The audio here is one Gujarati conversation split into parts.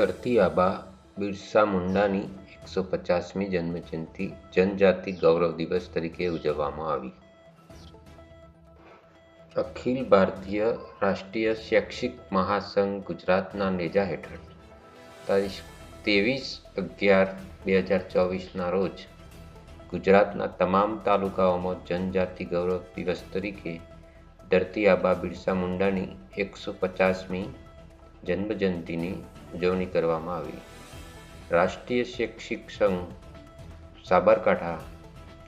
ધરતી આબા બિરસા મુંડાની એકસો પચાસમી જન્મજયંતિ જનજાતિ ગૌરવ દિવસ તરીકે ઉજવવામાં આવી. અખિલ ભારતીય રાષ્ટ્રીય શૈક્ષિક મહાસંઘ ગુજરાતના નેજા હેઠળ તારીખ ત્રેવીસ અગિયાર બે હજાર ચોવીસના રોજ ગુજરાતના તમામ તાલુકાઓમાં જનજાતિ ગૌરવ દિવસ તરીકે ધરતી આબા બિરસા મુંડાની એકસો પચાસમી જન્મજયંતિની ઉજવણી કરવામાં આવી. રાષ્ટ્રીય શૈક્ષિક સંઘ સાબરકાંઠા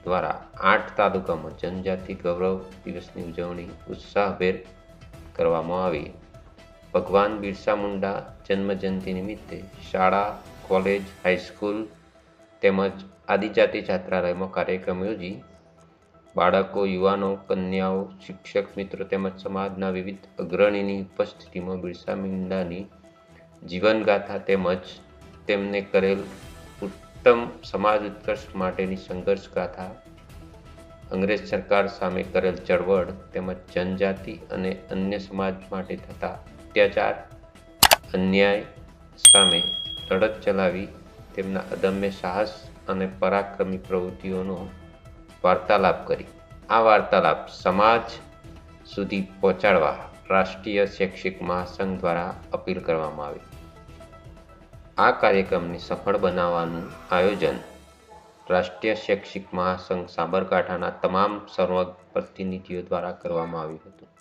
દ્વારા આઠ તાલુકામાં જનજાતિ ગૌરવ દિવસની ઉજવણી ઉત્સાહભેર કરવામાં આવી. ભગવાન બિરસા મુંડા જન્મજયંતિ નિમિત્તે શાળા, કોલેજ, હાઈસ્કૂલ તેમજ આદિજાતિ છાત્રાલયમાં કાર્યક્રમ યોજી બાળકો, યુવાનો, કન્યાઓ, શિક્ષક મિત્રો તેમજ સમાજના વિવિધ અગ્રણીની ઉપસ્થિતિમાં બિરસા મુંડાની જીવનગાથા તેમજ તેમને કરેલ ઉત્તમ સમાજ ઉત્કર્ષ માટેની સંઘર્ષ ગાથા અંગ્રેજ સરકાર સામે કરેલ ચળવળ તેમજ જનજાતિ અને અન્ય સમાજ માટે થતા અત્યાચાર, અન્યાય સામે લડત ચલાવી તેમના અદમ્ય સાહસ અને પરાક્રમી પ્રવૃત્તિઓનો વાર્તાલાપ કરી. આ વાર્તાલાપ સમાજ સુધી પહોંચાડવા રાષ્ટ્રીય શૈક્ષિક મહાસંઘ દ્વારા અપીલ કરવામાં આવી. આ કાર્યક્રમને સફળ બનાવવાનું આયોજન રાષ્ટ્રીય શૈક્ષિક મહાસંઘ સાબરકાંઠાના તમામ સર્વ પ્રતિનિધિઓ દ્વારા કરવામાં આવ્યું હતું.